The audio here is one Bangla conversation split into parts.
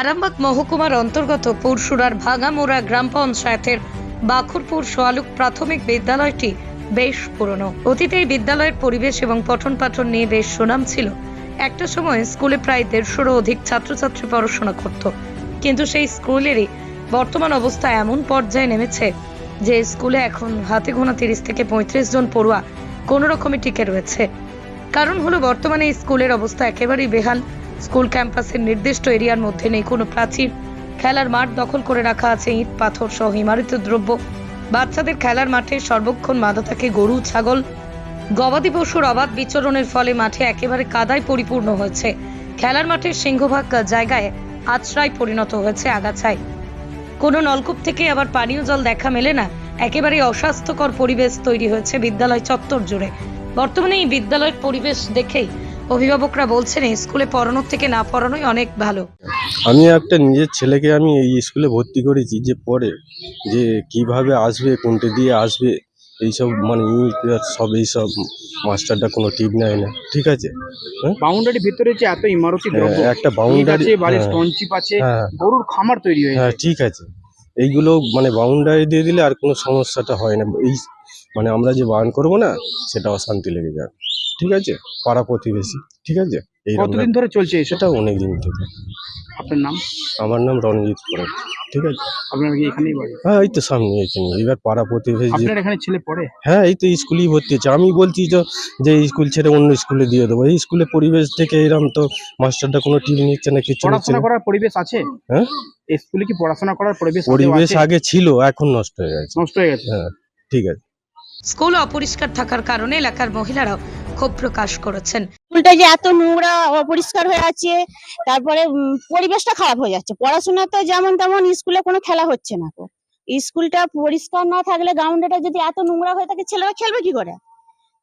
আরামবাগ মহকুমার অন্তর্গত পুরসুরার ভাঙামোড়া গ্রাম পঞ্চায়েতের বাখুরপুর সোয়ালুক প্রাথমিক বিদ্যালয়টি বেশ পুরনো। অতীতে এই বিদ্যালয়ের পরিবেশ এবং পঠন পাঠন নিয়ে বেশ সুনাম ছিল। একটা সময় স্কুলে প্রায় দেড়শোরও অধিক ছাত্রছাত্রী পড়াশোনা করত। কিন্তু সেই স্কুলেরই বর্তমান অবস্থা এমন পর্যায়ে নেমেছে যে স্কুলে এখন হাতে গোনা তিরিশ থেকে পঁয়ত্রিশ জন পড়ুয়া কোনো রকমে টিকে রয়েছে। কারণ হলো বর্তমানে স্কুলের অবস্থা একেবারেই বেহাল। স্কুল ক্যাম্পাসের নির্দিষ্ট এরিয়ার মধ্যে নেই। কোনো প্রাচীর খেলার মাঠ দখল করে রাখা আছে। ইট, পাথর সহ ইমারিত দ্রব্য। বাচ্চাদের খেলার মাঠে সর্বক্ষণ বাঁধা থাকে গরু, ছাগল। গবাদি পশুর অবাধ বিচরণের ফলে মাঠে একেবারে কাদায় পরিপূর্ণ হয়েছে। খেলার মাঠের সিংহভাগ জায়গায় আশ্রয় পরিণত হয়েছে আগাছায়। কোনো নলকূপ থেকে আবার পানীয় জল দেখা মেলে না। একেবারে অস্বাস্থ্যকর পরিবেশ তৈরি হয়েছে বিদ্যালয় চত্বর জুড়ে। বর্তমানে এই বিদ্যালয়ের পরিবেশ দেখেই অভিভাবকরা বলছেন স্কুলে পড়ানোর থেকে না পড়ানোই অনেক ভালো। আমি একটা নিজের ছেলেকে আমি এই স্কুলে ভর্তি করেছি যে পড়ে যে কীভাবে আসবে কোনটে দিয়ে আসবে এইসব মানে সব এইসব মাস্টারটা কোনো টিপ নেয় না ঠিক আছে? বাউন্ডারি ভিতরে যে এত ইমারতি হ্যাঁ, একটা বাউন্ডারি বাড়ির হ্যাঁ, স্টোনচিপ আছে হ্যাঁ। গরুর খামার তৈরি হয়েছে হ্যাঁ ঠিক আছে। এইগুলো মানে বাউন্ডারি দিয়ে দিলে আর কোনো সমস্যাটা হয় না। এই মানে আমরা যে বান করব না সেটা অশান্তি লেগে যাবে। ঠিক আছে? পাড়া প্রতিবেশী ঠিক আছে? এই কতদিন ধরে চলছে সেটা অনেক দিন থেকে। আপনার নাম? আমার নাম রণজিৎ করে ঠিক আছে? আপনার কি এখানেই বাড়ি? হ্যাঁ এই তো সামনে এখানে। এবার পাড়া প্রতিবেশী আপনার এখানে ছেলে পড়ে? হ্যাঁ এই তো স্কুলেই ভর্তি হচ্ছে। আমি বলছি তো যে স্কুল ছেড়ে অন্য স্কুলে দিয়ে দেবো। এই স্কুলে পরিবেশ থেকে এরকম তো মাস্টারটা কোনো টিপ নিচ্ছে না কিছু পড়াশোনা করার পরিবেশ আছে? হ্যাঁ? এই স্কুলে কি পড়াশোনা করার পরিবেশ পরিবেশ আগে ছিল এখন নষ্ট হয়ে গেছে। নষ্ট হয়ে গেছে। হ্যাঁ ঠিক আছে। স্কুল অপরিষ্কার থাকার কারণে এলাকার মহিলারাও ক্ষোভ প্রকাশ করেছেন। স্কুলটা যে এত নোংরা অপরিষ্কার হয়ে আছে তারপরে পরিবেশটা খারাপ হয়ে যাচ্ছে। পড়াশোনা তো যেমন তেমন স্কুলে কোনো খেলা হচ্ছে না তো স্কুলটা পরিষ্কার না থাকলে গ্রাউন্ডটা যদি এত নোংরা হয়ে থাকে ছেলেরা খেলবে কি করে?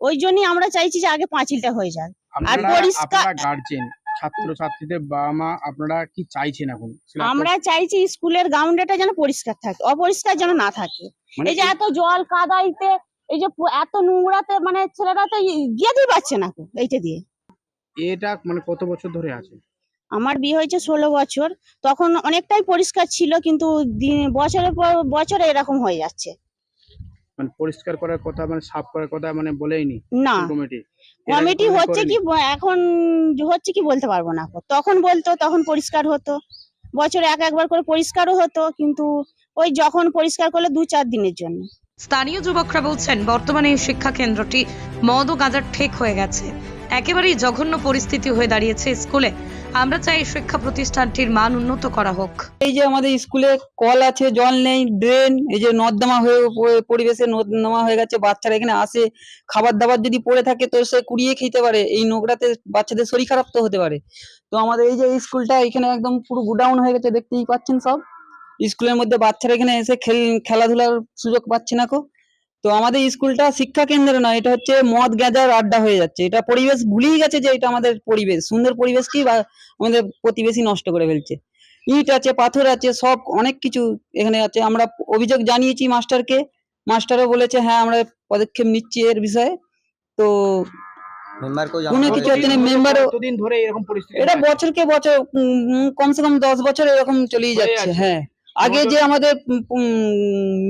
ওই জন্যই আমরা চাইছি যে আগে পাঁচিলটা হয়ে যাক। আপনারা পরিষ্কার- গার্জেন ছাত্র ছাত্রীদের বাবা মা আপনারা কি চাইছেন এখন? আমরা চাইছি স্কুলের গ্রাউন্ডটা যেন পরিষ্কার থাকে অপরিষ্কার যেন না থাকে। মানে এই যে এত জল কাদাইতে এই যে এত নোংরাতে মানে ছেলেরা তো ই- গিয়েতেই পারছে না এইটা দিয়ে। এটা মানে কত বছর ধরে আছে? আমার বিয়ে হয়েছে ষোলো বছর। তখন অনেকটাই পরিষ্কার ছিল কিন্তু বছরের পর বছরে এরকম হয়ে যাচ্ছে। মানে পরিষ্কার করার কথা মানে সাফ করার কথা মানে বলেইনি? না। কমিটি? কমিটি হচ্ছে কি এখন হচ্ছে কি বলতে পারব না। তখন বলতো তখন পরিষ্কার হতো। বছরে এক একবার করে পরিষ্কারও হতো কিন্তু ওই যখন পরিষ্কার করল দু চার দিনের জন্য। স্থানীয় যুবকরা বলছেন, বর্তমানে এই শিক্ষা কেন্দ্রটি মদ ও গাঁজার ঠেক হয়ে গেছে। একেবারেই জঘন্য পরিস্থিতি হয়ে দাঁড়িয়েছে স্কুলে। আমরা চাই শিক্ষা প্রতিষ্ঠানটির মান উন্নত করা হোক। এই যে আমাদের স্কুলে কল আছে, জল নেই, ড্রেন, এই যে নর্দমা হয়ে পরিবেশে নর্দমা হয়ে গেছে, বাচ্চারা এখানে আসে খাবার দাবার যদি পড়ে থাকে তো সে কুড়িয়ে খেতে পারে, এই নোংরাতে বাচ্চাদের শরীর খারাপ তো হতে পারে। তো আমাদের এই যে স্কুলটা এখানে একদম পুরো গুডাউন হয়ে গেছে, দেখতেই পাচ্ছেন সব। স্কুলের মধ্যে বাচ্চারা এখানে এসে খেল খেলাধুলার সুযোগ পাচ্ছে না কো। তো আমাদের স্কুলটা শিক্ষা কেন্দ্র নয় এটা হচ্ছে মদ গাঁজার আড্ডা হয়ে যাচ্ছে। এটা পরিবেশ ভুলেই গেছে যে এটা আমাদের পরিবেশ সুন্দর পরিবেশকেই বা আমাদের প্রতিবেশী নষ্ট করে ফেলছে। ইট আছে পাথর আছে সব অনেক কিছু এখানে আছে। আমরা অভিযোগ জানিয়েছি মাস্টারকে মাস্টারও বলেছে হ্যাঁ আমরা পদক্ষেপ নিচ্ছি এর বিষয়ে। তো কোনো কিছু। হচ্ছে না, member-ও- কতদিন ধরে এরকম পরিস্থিতি এটা? বছরকে বছর কমসে কম দশ বছর এরকম চলেই যাচ্ছে। হ্যাঁ। আগে যে আমাদের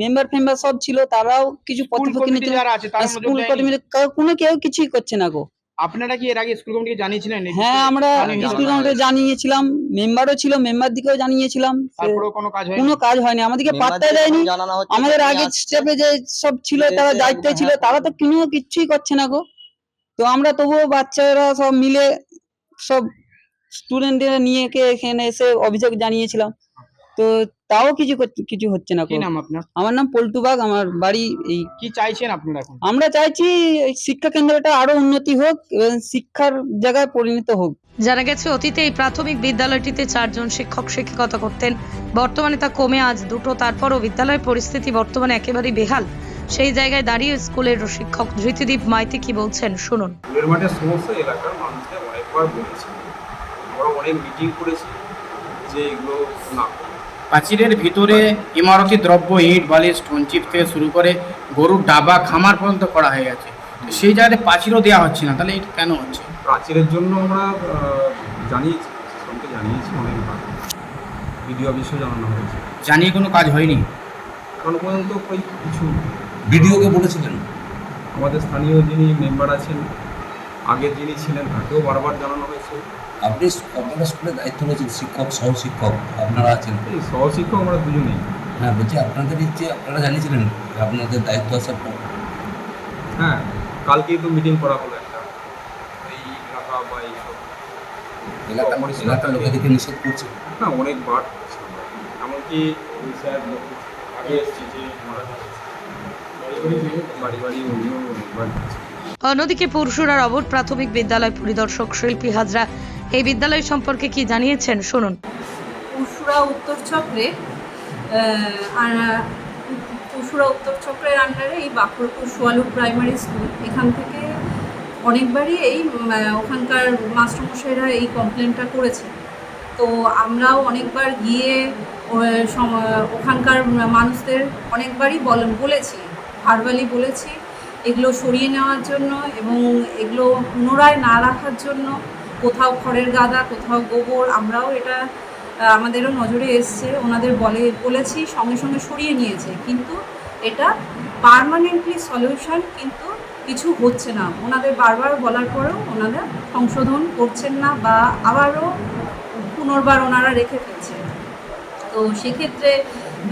মেম্বার ফেম্বার সব ছিল তারাও কিছু পদক্ষেপ যারা আছে তারা স্কুল কর্মী কোনো কেউ কিছুই করছে না গো। আপনারা কি এর আগে স্কুল কমিটিকে জানিয়েছিলেন? হ্যাঁ আমরা স্কুল জানানো কমিটি জানিয়েছিলাম মেম্বারও ছিল মেম্বার দিকেও জানিয়েছিলাম কোনো কাজ হয়নি? কোনো কাজ হয়নি আমাদেরকে পাত্তা দেয়নি। আমাদের আগে স্টেপে যে সব ছিল তারা দায়িত্বে একদম ছিল হ্যাঁ, তারা তো কোনো কিচ্ছুই করছে না গো। তো আমরা তবুও বাচ্চারা সব মিলে সব স্টুডেন্টদের নিয়ে কে এখানে এসে অভিযোগ জানিয়েছিলাম। তো তাও কিছু কিছু হচ্ছে না কি নাম আপনার? আমার নাম পল্টু বাগ আমার বাড়ি এই কি চাইছেন আপনারা এখন? আমরা চাইছি শিক্ষা কেন্দ্রটা আরও উন্নতি হোক এবং শিক্ষার জায়গায় পরিণত হোক। জানা গেছে অতীতে এই প্রাথমিক বিদ্যালয়টিতে চারজন শিক্ষক শিক্ষিকতা করতেন। বর্তমানে তা কমে আজ দুটো তারপরও বিদ্যালয়ের পরিস্থিতি বর্তমানে একেবারেই বেহাল। সেই জায়গায় দাঁড়িয়ে স্কুলের শিক্ষক ধৃতিদীপ মাইতি কি বলছেন শুনুন। ফুলের মাঠের সমস্যা এলাকার মানুষকে অনেকবার বলেছি। আমরা অনেক মিটিং করেছি যে এগুলো না। প্রাচীরের ভিতরে ইমারতি দ্রব্য ইট বালি স্টোন চিপ থেকে শুরু করে গরুর ডাবা খামার পর্যন্ত করা হয়ে গেছে। তো সেই জায়গাতে প্রাচীরও দেওয়া হচ্ছে না তাহলে এটা কেন হচ্ছে? প্রাচীরের জন্য আমরা জানিয়েছি জানিয়েছি অনেকবার বিডিও অফিসেও জানানো হয়েছে। জানিয়ে কোনো কাজ হয়নি? এখনও পর্যন্ত ওই কিছু ভিডিওকে বলেছিলেন? আমাদের স্থানীয় যিনি মেম্বার আছেন আগের যিনি ছিলেন তাকেও বারবার জানানো হয়েছে। আপনি আপনারা স্কুলে দায়িত্ব রয়েছেন শিক্ষক সহ শিক্ষক আপনারা আছেন। সহশিক্ষক আমরা দুজনেই। হ্যাঁ বলছি আপনাদের আপনারা জানিয়েছিলেন আপনাদের দায়িত্ব পর হ্যাঁ কালকেই তো মিটিং করা হলো একটা। এই এলাকা বা এইসব এলাকা এলাকার লোকেদেরকে নিষেধ করছে। হ্যাঁ অনেকবার এমনকি ওই স্যার আগে এসছে যে বাড়ি বাড়ি উনিও অন্যদিকে পরশুরার অবর প্রাথমিক বিদ্যালয় পরিদর্শক শিল্পী হাজরা এই বিদ্যালয় সম্পর্কে কি জানিয়েছেন? শুনুন। পরশুরা উত্তর চক্রে পরশুরা উত্তর চক্রের আন্ডারে এই বাঁকুড়পুর সোয়ালু প্রাইমারি স্কুল। এখান থেকে অনেকবারই এই ওখানকার মাস্টারমশাইরা এই কমপ্লেনটা করেছে। তো আমরাও অনেকবার গিয়ে ওখানকার মানুষদের অনেকবারই বলেছি ভারবালি বলেছি, এগুলো সরিয়ে নেওয়ার জন্য এবং এগুলো পুনরায় না রাখার জন্য কোথাও খড়ের গাদা, কোথাও গোবর, আমরাও এটা আমাদেরও নজরে এসছে। ওনাদের বলে, বলেছি, সঙ্গে সঙ্গে সরিয়ে নিয়েছে। কিন্তু এটা পার্মানেন্টলি সলিউশন কিন্তু কিছু হচ্ছে না। ওনাদের বারবার বলার পরেও ওনারা সংশোধন করছেন না বা আবারও পুনর্বার ওনারা রেখে ফেলছেন তো সেক্ষেত্রে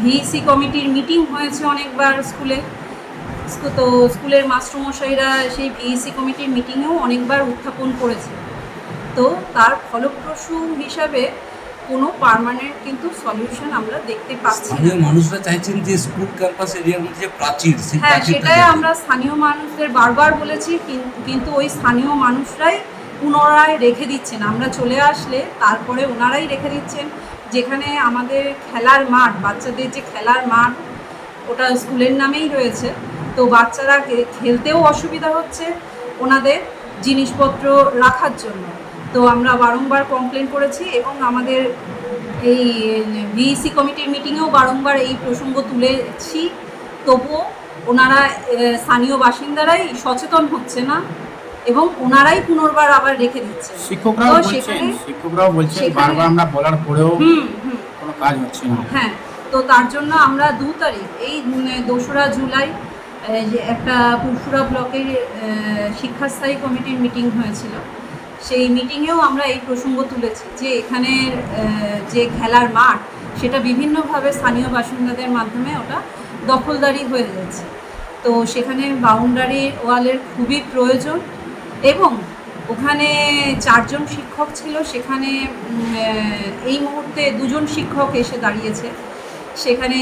ভিসি কমিটির মিটিং হয়েছে অনেকবার স্কুলে। স্কু- তো স্কুলের মাস্টারমশাইরা সেই ভিইসি কমিটির মিটিংয়েও অনেকবার উত্থাপন করেছে। তো তার ফলপ্রসূ হিসাবে কোনো পার্মানেন্ট কিন্তু সলিউশন আমরা দেখতে পাচ্ছি না। স্থানীয় মানুষরা চাইছেন যে স্কুল ক্যাম্পাস এরিয়ার মধ্যে যে প্রাচীর হ্যাঁ সেটাই আমরা স্থানীয় মানুষদের বারবার বলেছি কিন- কিন্তু ওই স্থানীয় মানুষরাই পুনরায় রেখে দিচ্ছেন। আমরা চলে আসলে তারপরে ওনারাই রেখে দিচ্ছেন যেখানে আমাদের খেলার মাঠ বাচ্চাদের যে খেলার মাঠ ওটা স্কুলের নামেই রয়েছে। তো বাচ্চারা খেলতেও অসুবিধা হচ্ছে ওনাদের জিনিসপত্র রাখার জন্য। তো আমরা বারংবার কমপ্লেন করেছি এবং আমাদের এই ভিইসি কমিটির মিটিংয়েও বারংবার এই প্রসঙ্গ তুলেছি। তবুও ওনারা স্থানীয় বাসিন্দারাই সচেতন হচ্ছে না এবং ওনারাই পুনর্বার আবার রেখে দিচ্ছে। শিক্ষকরাও বলছেন শিক্ষকরাও বলছেন বারবার আমরা বলার পরেও কোনো কাজ হচ্ছে না। হ্যাঁ তো তার জন্য আমরা দু তারিখ এই দোসরা জুলাই যে একটা পুরসুরা ব্লকের শিক্ষাস্থায়ী কমিটির মিটিং হয়েছিল। সেই মিটিংয়েও আমরা এই প্রসঙ্গ তুলেছি যে এখানের যে খেলার মাঠ, সেটা বিভিন্নভাবে স্থানীয় বাসিন্দাদের মাধ্যমে ওটা দখলদারি হয়ে যাচ্ছে তো সেখানে বাউন্ডারি ওয়ালের খুবই প্রয়োজন এবং ওখানে চারজন শিক্ষক ছিল, সেখানে এই মুহূর্তে দুজন শিক্ষক এসে দাঁড়িয়েছে। সেখানে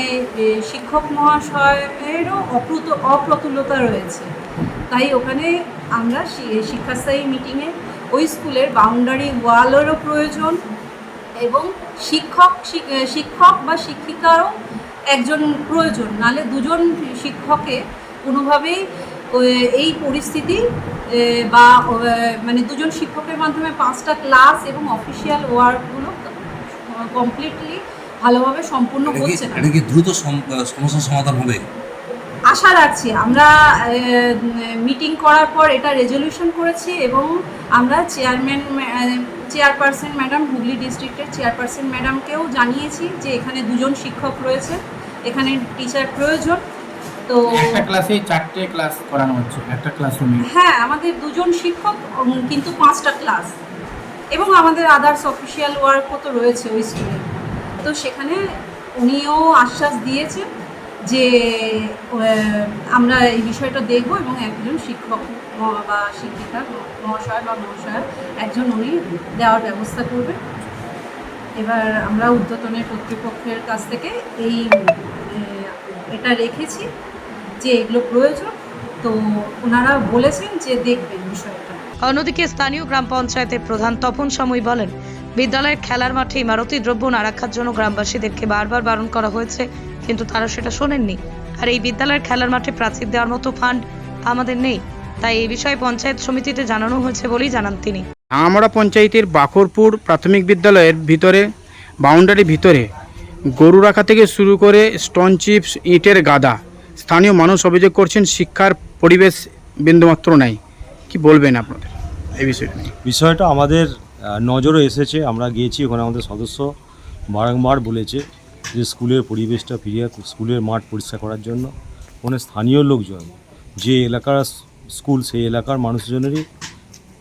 শিক্ষক মহাশয়েরও অপ্রুত, অপ্রতুলতা রয়েছে। তাই ওখানে আমরা শিক্ষাস্থায়ী মিটিংয়ে ওই স্কুলের বাউন্ডারি ওয়ালেরও প্রয়োজন এবং শিক্ষক শিক্ষক বা শিক্ষিকারও একজন প্রয়োজন নালে দুজন শিক্ষকে কোনোভাবেই এই পরিস্থিতি বা মানে দুজন শিক্ষকের মাধ্যমে পাঁচটা ক্লাস এবং অফিসিয়াল ওয়ার্কগুলো কমপ্লিটলি ভালোভাবে সম্পূর্ণ হচ্ছে না। দ্রুত সম- সমস্যার সমাধান হবে? আশা রাখছি। আমরা মিটিং করার পর এটা রেজলিউশন করেছি এবং আমরা চেয়ারম্যান চেয়ারপারসন ম্যাডাম হুগলি ডিস্ট্রিক্টের চেয়ারপারসন ম্যাডামকেও জানিয়েছি যে এখানে দুজন শিক্ষক রয়েছে। এখানে টিচার প্রয়োজন। তো একটা ক্লাসে চারটে ক্লাস করানো হচ্ছে একটা ক্লাসরুমে হ্যাঁ আমাদের দুজন শিক্ষক কিন্তু পাঁচটা ক্লাস এবং আমাদের আদার্স অফিসিয়াল ওয়ার্কও তো রয়েছে ওই স্কুলে তো সেখানে উনিও আশ্বাস দিয়েছেন যে আমরা এই বিষয়টা দেখব এবং একজন শিক্ষক বা শিক্ষিকা, মহাশয় বা মহাশয় একজন উনি দেওয়ার ব্যবস্থা করবে। এবার আমরা উদ্যতনের কর্তৃপক্ষের কাছ থেকে এই এটা রেখেছি যে এগুলো প্রয়োজন। তো ওনারা বলেছেন যে দেখবেন বিষয়টা। অন্যদিকে স্থানীয় গ্রাম পঞ্চায়েতের প্রধান তপন সময় বলেন বিদ্যালয়ের খেলার মাঠে ইমারতি দ্রব্য না রাখার জন্য গ্রামবাসীদেরকে বারবার বারণ করা হয়েছে কিন্তু তারা সেটা শোনেননি। আর এই বিদ্যালয়ের খেলার মাঠে প্রাচীর দেওয়ার মতো ফান্ড আমাদের নেই। তাই এই বিষয়ে পঞ্চায়েত সমিতিতে জানানো হয়েছে বলেই জানান তিনি। আমরা পঞ্চায়েতের বাখরপুর প্রাথমিক বিদ্যালয়ের ভিতরে বাউন্ডারির ভিতরে গরু রাখা থেকে শুরু করে স্টোন চিপস ইটের গাদা স্থানীয় মানুষ অভিযোগ করছেন শিক্ষার পরিবেশ বিন্দুমাত্র নাই। কি বলবেন আপনাদের এই বিষয়টা বিষয়টা আমাদের নজরে এসেছে। আমরা গিয়েছি, ওখানে আমাদের সদস্য বারংবার বলেছে যে স্কুলের পরিবেশটা ফিরিয়ে স্কুলের মাঠ পরিষ্কার করার জন্য। ওখানে স্থানীয় লোকজন, যে এলাকার স্কুল, সেই এলাকার মানুষজনেরই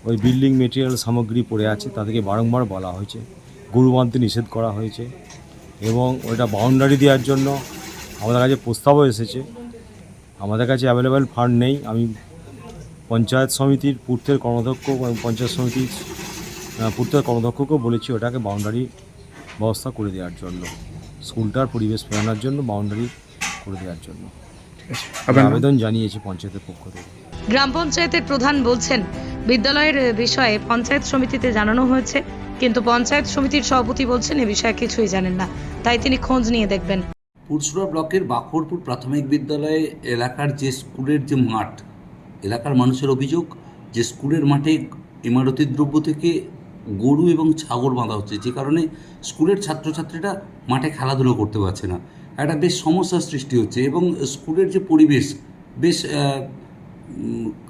ওই বিল্ডিং মেটেরিয়াল সামগ্রী পড়ে আছে, তাদেরকে বারংবার বলা হয়েছে। গরু বাঁধতে নিষেধ করা হয়েছে এবং ওইটা বাউন্ডারি দেওয়ার জন্য আমাদের কাছে প্রস্তাবও এসেছে। আমাদের কাছে অ্যাভেলেবেল ফান্ড নেই। আমি পঞ্চায়েত সমিতির পূর্তের কর্মাধ্যক্ষ এবং পঞ্চায়েত সমিতির আহ, পূর্তের কর্মদক্ষকেও বলেছি ওটাকে বাউন্ডারি ব্যবস্থা করে দেওয়ার জন্য। স্কুলটার পরিবেশ ফেরানোর জন্য বাউন্ডারি করে দেওয়ার জন্য। আবেদন জানিয়েছি পঞ্চায়েতের পক্ষ থেকে। গ্রাম পঞ্চায়েতের প্রধান বলছেন বিদ্যালয়ের বিষয়ে পঞ্চায়েত সমিতিতে জানানো হয়েছে কিন্তু পঞ্চায়েত সমিতির সভাপতি বলছেন এ বিষয়ে কিছুই জানেন না। তাই তিনি খোঁজ নিয়ে দেখবেন। পুরসুরা ব্লকের বাখরপুর প্রাথমিক বিদ্যালয়ে এলাকার যে স্কুলের যে মাঠ এলাকার মানুষের অভিযোগ যে স্কুলের মাঠে ইমারতি দ্রব্য থেকে গরু এবং ছাগল বাঁধা হচ্ছে যে কারণে স্কুলের ছাত্রছাত্রীরা মাঠে খেলাধুলো করতে পারছে না। একটা বেশ সমস্যার সৃষ্টি হচ্ছে এবং স্কুলের যে পরিবেশ বেশ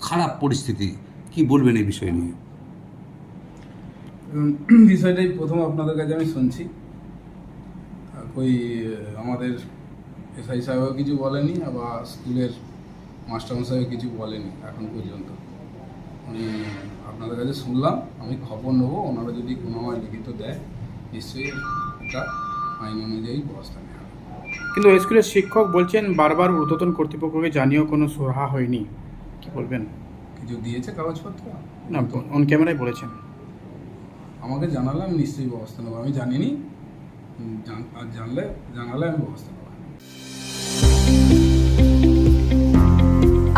খারাপ পরিস্থিতি। কি বলবেন এই বিষয় নিয়ে? বিষয়টাই প্রথম আপনাদের কাছে আমি শুনছি। আহ, আমাদের এসআই সাহেবও কিছু বলেনি বা স্কুলের মাস্টারমশাইও কিছু বলেনি এখন পর্যন্ত। আমি আপনাদের কাছে শুনলাম আমি খবর নেব ওনারা যদি কোনো আমার লিখিত দেয় নিশ্চয়ই এটা আইন অনুযায়ী ব্যবস্থা নেওয়া কিন্তু ওই স্কুলের শিক্ষক বলছেন বারবার ঊর্ধ্বতন কর্তৃপক্ষকে জানিয়েও কোনো সুরাহা হয়নি। কি বলবেন? কিছু দিয়েছে কাগজপত্র? না অন ক্যামেরায় বলেছেন। আমাকে জানালে আমি নিশ্চয়ই ব্যবস্থা নেব। আমি জানিনি জান- আর জানলে জানালে আমি ব্যবস্থা নেব।